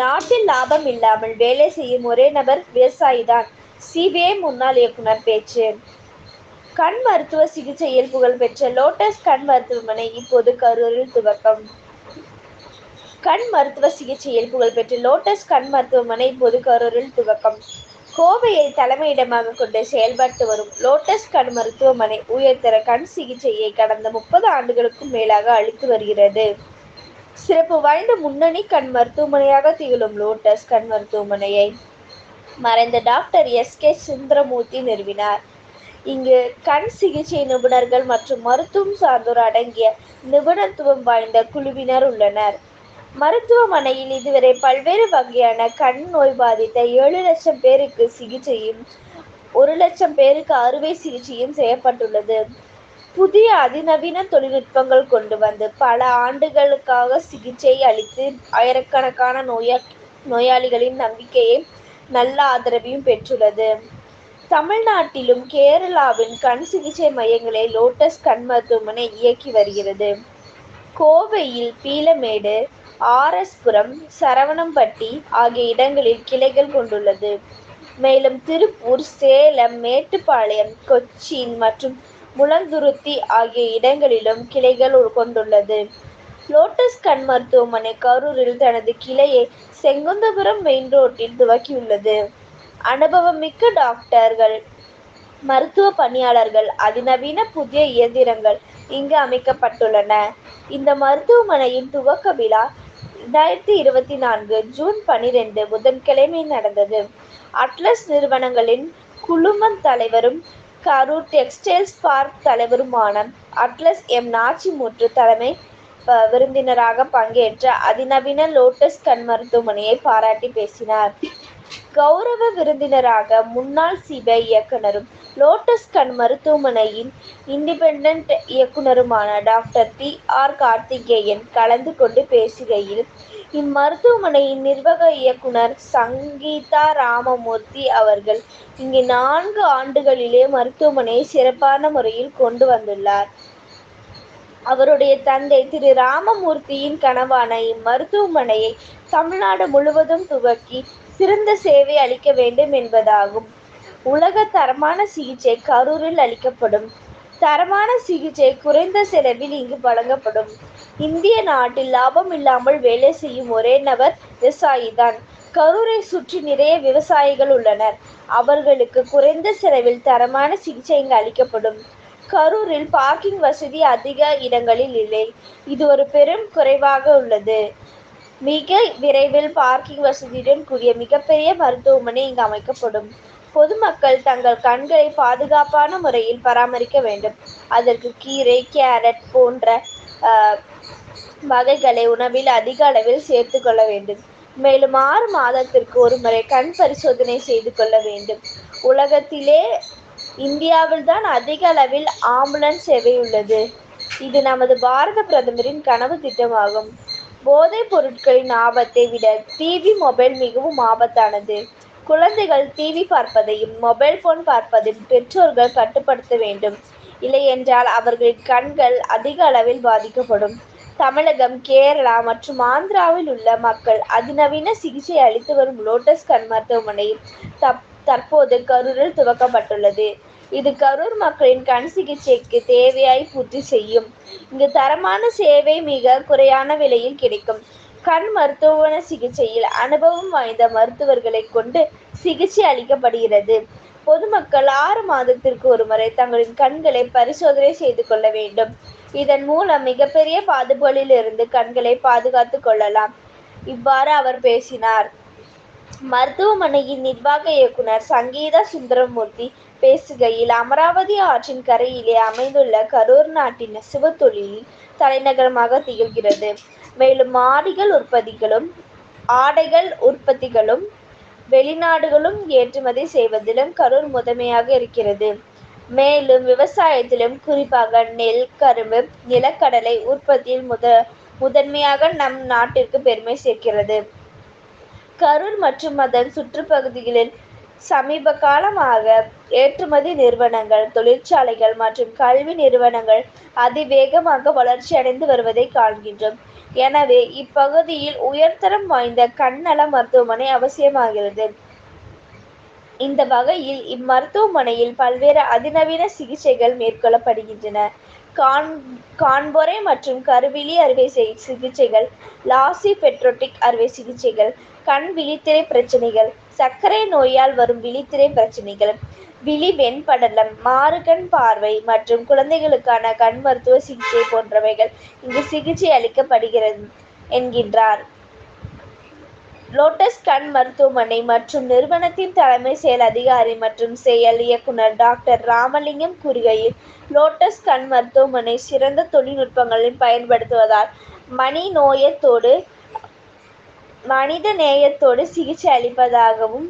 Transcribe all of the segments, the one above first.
நாட்டில் லாபம் இல்லாமல் வேலை செய்யும் ஒரே நபர் விவசாயி தான் சிபிஐ முன்னாள் இயக்குனர் பேச்சு. கண் மருத்துவ சிகிச்சையில் புகழ்பெற்ற லோட்டஸ் கண் மருத்துவமனை இப்போது கரூரில் துவக்கம். கண் மருத்துவ சிகிச்சையில் புகழ்பெற்ற லோட்டஸ் கண் மருத்துவமனை இப்போது கரூரில் துவக்கம். கோவையை தலைமையிடமாக கொண்டு செயல்பட்டு வரும் லோட்டஸ் கண் மருத்துவமனை உயர்தர கண் சிகிச்சையை கடந்த முப்பது ஆண்டுகளுக்கும் மேலாக அளித்து வருகிறது. சிறப்பு வாய்ந்த முன்னணி கண் மருத்துவமனையாக திகழும் லோட்டஸ் கண் மருத்துவமனையை மறைந்த டாக்டர் எஸ் கே சுந்தரமூர்த்தி நிறுவினார். இங்கு கண் சிகிச்சை நிபுணர்கள் மற்றும் மருத்துவம் சார்ந்தோர் அடங்கிய நிபுணத்துவம் வாய்ந்த குழுவினர் உள்ளனர். மருத்துவமனையில் இதுவரை பல்வேறு வகையான கண் நோய் பாதித்த ஏழு லட்சம் பேருக்கு சிகிச்சையும் ஒரு லட்சம் பேருக்கு அறுவை சிகிச்சையும் செய்யப்பட்டுள்ளது. புதிய அதிநவீன தொழில்நுட்பங்கள் கொண்டு வந்து பல ஆண்டுகளுக்காக சிகிச்சை அளித்து ஆயிரக்கணக்கான நோயா நோயாளிகளின் நம்பிக்கையை நல்ல ஆதரவையும் பெற்றுள்ளது. தமிழ்நாட்டிலும் கேரளாவின் கண் சிகிச்சை மையங்களை லோட்டஸ் கண் மருத்துவமனை இயக்கி வருகிறது. கோவையில் பீலமேடு ஆர்எஸ்புரம் சரவணம்பட்டி ஆகிய இடங்களில் கிளைகள் கொண்டுள்ளது. மேலும் திருப்பூர் சேலம் மேட்டுப்பாளையம் கொச்சின் மற்றும் முலந்துருத்தி ஆகிய இடங்களிலும் கிளைகள் கொண்டுள்ளது. லோட்டஸ் கண் மருத்துவமனை கரூரில் தனது கிளையை செங்குந்தபுரம் மெயின் ரோட்டில் துவக்கியுள்ளது. அனுபவமிக்க டாக்டர்கள் மருத்துவ பணியாளர்கள் அதிநவீன புதிய இயந்திரங்கள் இங்கு அமைக்கப்பட்டுள்ளன. இந்த மருத்துவமனையின் துவக்க விழா இரண்டாயிரத்தி இருபத்தி நான்கு ஜூன் பனிரெண்டு புதன்கிழமை நடந்தது. அட்லஸ் நிறுவனங்களின் குழுமம் தலைவரும் கரூர் டெக்ஸ்டைல்ஸ் பார்க் தலைவருமான அட்லஸ் எம். நாச்சிமுற்று தலைமை விருந்தினராக பங்கேற்ற அதிநவீன லோட்டஸ் கண் மருத்துவமனையை பாராட்டி பேசினார். கௌரவ விருந்தினராக முன்னாள் சிபிஐ இயக்குனரும் லோட்டஸ் கண் மருத்துவமனையின் இண்டிபெண்டன்ட் இயக்குனருமான டாக்டர் டி ஆர் கார்த்திகேயன் கலந்து கொண்டு பேசுகையில் இம்மருத்துவமனையின் நிர்வாக இயக்குனர் சங்கீதா ராமமூர்த்தி அவர்கள் இங்கு நான்கு ஆண்டுகளிலே மருத்துவமனையை சிறப்பான முறையில் கொண்டு வந்துள்ளார். அவருடைய தந்தை திரு ராமமூர்த்தியின் கனவான இம்மருத்துவமனையை தமிழ்நாடு முழுவதும் துவக்கி சிறந்த சேவை அளிக்க வேண்டும் என்பதாகும். உலக தரமான சிகிச்சை கரூரில் அளிக்கப்படும். தரமான சிகிச்சை குறைந்த செலவில் இங்கு வழங்கப்படும். இந்திய நாட்டில் லாபம் இல்லாமல் வேலை செய்யும் ஒரே நபர் விவசாயிதான் கரூரை சுற்றி நிறைய விவசாயிகள் உள்ளனர். அவர்களுக்கு குறைந்த செலவில் தரமான சிகிச்சை இங்கு அளிக்கப்படும். கரூரில் பார்க்கிங் வசதி அதிக இடங்களில் இல்லை. இது ஒரு பெரும் குறைவாக உள்ளது. மிக விரைவில் பார்க்கிங் வசதியுடன் கூடிய மிகப்பெரிய மருத்துவமனை இங்கு அமைக்கப்படும். பொதுமக்கள் தங்கள் கண்களை பாதுகாப்பான முறையில் பராமரிக்க வேண்டும். அதற்கு கீரை கேரட் போன்ற வகைகளை உணவில் அதிக அளவில் சேர்த்து கொள்ள வேண்டும். மேலும் ஆறு மாதத்திற்கு ஒரு முறை கண் பரிசோதனை செய்து கொள்ள வேண்டும். உலகத்திலே இந்தியாவில் தான் அதிக அளவில் ஆம்புலன்ஸ் சேவை உள்ளது. இது நமது பாரத பிரதமரின் கனவு திட்டமாகும். போதைப் பொருட்களின் ஆபத்தை விட டிவி மொபைல் மிகவும் ஆபத்தானது. குழந்தைகள் டிவி பார்ப்பதையும் மொபைல் போன் பார்ப்பதையும் பெற்றோர்கள் கட்டுப்படுத்த வேண்டும். இல்லையென்றால் அவர்களின் கண்கள் அதிக அளவில் பாதிக்கப்படும். தமிழகம் கேரளா மற்றும் ஆந்திராவில் உள்ள மக்கள் அதிநவீன சிகிச்சை அளித்து வரும் லோட்டஸ் கண் மருத்துவமனை தப் தற்போது கரூரில் துவக்கப்பட்டுள்ளது. இது கரூர் மக்களின் கண் சிகிச்சைக்கு தேவையாய் பூர்த்தி செய்யும். இங்கு தரமான சேவை மிக குறையான விலையில் கிடைக்கும். கண் மருத்துவ சிகிச்சையில் அனுபவம் வாய்ந்த மருத்துவர்களை கொண்டு சிகிச்சை அளிக்கப்படுகிறது. பொதுமக்கள் ஆறு மாதத்திற்கு ஒருமுறை தங்களின் கண்களை பரிசோதனை செய்து கொள்ள வேண்டும். இதன் மூலம் மிகப்பெரிய பாதிப்புகளிலிருந்து கண்களை பாதுகாத்து கொள்ளலாம். இவ்வாறு அவர் பேசினார். மருத்துவமனையின் நிர்வாக இயக்குனர் சங்கீதா சுந்தரமூர்த்தி பேசுகையில் அமராவதி ஆற்றின் கரையிலே அமைந்துள்ள கரூர் நாட்டின் நெசவு தொழிலில் தலைநகரமாக திகழ்கிறது. மேலும் ஆடிகள் உற்பத்திகளும் ஆடைகள் உற்பத்திகளும் வெளிநாடுகளும் ஏற்றுமதி செய்வதிலும் கரூர் முதன்மையாக இருக்கிறது. மேலும் விவசாயத்திலும் குறிப்பாக நெல் கரும்பு நிலக்கடலை உற்பத்தியில் முத முதன்மையாக நம் நாட்டிற்கு பெருமை சேர்க்கிறது. கரூர் மற்றும் அதன் சுற்றுப்பகுதிகளில் சமீப காலமாக ஏற்றுமதி நிறுவனங்கள் தொழிற்சாலைகள் மற்றும் கல்வி நிறுவனங்கள் அதிவேகமாக வளர்ச்சியடைந்து வருவதை காண்கின்றோம். எனவே இப்பகுதியில் உயர்தரம் வாய்ந்த கண்ணல மருத்துவமனை அவசியமாகிறது. இந்த வகையில் இம்மருத்துவமனையில் பல்வேறு அதிநவீன சிகிச்சைகள் மேற்கொள்ளப்படுகின்றன. கான்பொரை மற்றும் கருவிழி அறுவை சிகிச்சைகள் லாசி பெட்ரோட்டிக் அறுவை சிகிச்சைகள் கண் விழித்திரை பிரச்சனைகள் சர்க்கரை நோயால் வரும் விழித்திரை பிரச்சனைகள் விழி வெண்படலம் மாறுகண் பார்வை மற்றும் குழந்தைகளுக்கான கண் மருத்துவ சிகிச்சை போன்றவைகள் இங்கு சிகிச்சை அளிக்கப்படுகிறது என்கின்றார். லோட்டஸ் கண் மருத்துவமனை மற்றும் நிறுவனத்தின் தலைமை செயல் அதிகாரி மற்றும் செயல் இயக்குனர் டாக்டர் ராமலிங்கம் கூறுகையில் லோட்டஸ் கண் மருத்துவமனை சிறந்த தொழில்நுட்பங்களை பயன்படுத்துவதால் மணி நோயத்தோடு மனித நேயத்தோடு சிகிச்சை அளிப்பதாகவும்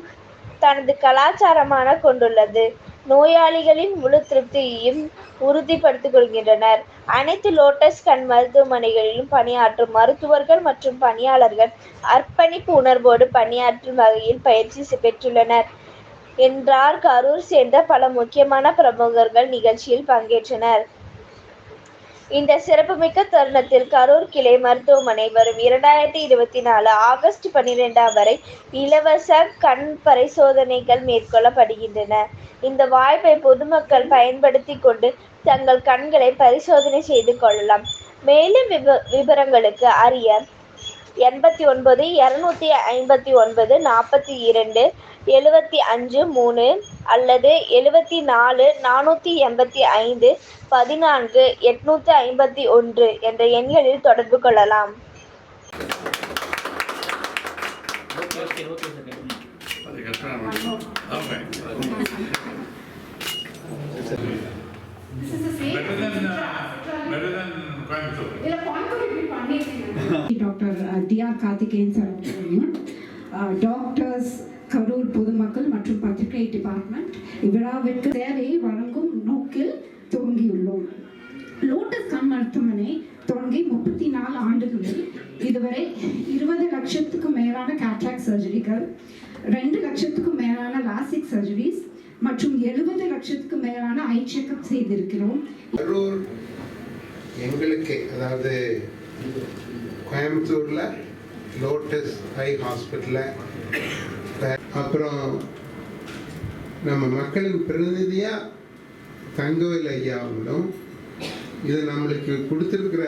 தனது கலாச்சாரமான கொண்டுள்ளது. நோயாளிகளின் முழு திருப்தியையும் உறுதிப்படுத்திக் கொள்கின்றனர். அனைத்து லோட்டஸ் கண் மருத்துவமனைகளிலும் பணியாற்றும் மருத்துவர்கள் மற்றும் பணியாளர்கள் அர்ப்பணிப்பு உணர்வோடு பணியாற்றும் வகையில் பயிற்சி பெற்றுள்ளனர். என்றார் கரூர் சேர்ந்த பல முக்கியமான பிரமுகர்கள் நிகழ்ச்சியில் பங்கேற்றனர். இந்த சிறப்புமிக்க தருணத்தில் கரூர் கிளை மருத்துவமனை வரும் இரண்டாயிரத்தி இருபத்தி நாலு ஆகஸ்ட் பன்னிரெண்டாம் வரை இலவச கண் பரிசோதனைகள் மேற்கொள்ளப்படுகின்றன. இந்த வாய்ப்பை பொதுமக்கள் பயன்படுத்தி கொண்டு தங்கள் கண்களை பரிசோதனை செய்து கொள்ளலாம். மேலும் விப விவரங்களுக்கு அறிய எண்பத்தி ஒன்பது இரநூத்தி ஐம்பத்தி ஒன்பது நாற்பத்தி இரண்டு எழுபத்தி அஞ்சு மூணு அல்லது எழுபத்தி நாலு நானூற்றி எண்பத்தி ஐந்து பதினான்கு எட்நூற்றி ஐம்பத்தி ஒன்று என்ற எண்களில் தொடர்பு கொள்ளலாம். Doctor D R Karthikeyan sir doctors Karur பொதுமக்கள் மற்றும் பத்திரிகை டிபார்ட்மெண்ட் இவ்விழாவிற்கு சேவையை வழங்கும் நோக்கில் துவங்கியுள்ளோம். லோட்டஸ் கண் மருத்துவமனை தொடங்கி முப்பத்தி நாலு ஆண்டுகளில் இதுவரை இருபது லட்சத்துக்கும் மேலான கேட்ராக் சர்ஜரிகள் ரெண்டு லட்சத்துக்கும் மேலான லாசிக் சர்ஜரிஸ் மற்றும் எழுபது லட்சத்துக்கு மேலான ஐ செக்அப் செய்திருக்கிறோம். கரூர் எங்களுக்கு அதாவது கோயம்புத்தூரில் லோட்டஸ் ஐ ஹாஸ்பிட்டலில் அப்புறம் நம்ம மக்களுக்கு பிரதிநிதியாக தங்கவேல் ஐயா அவங்களும் இதை நம்மளுக்கு கொடுத்துருக்கிற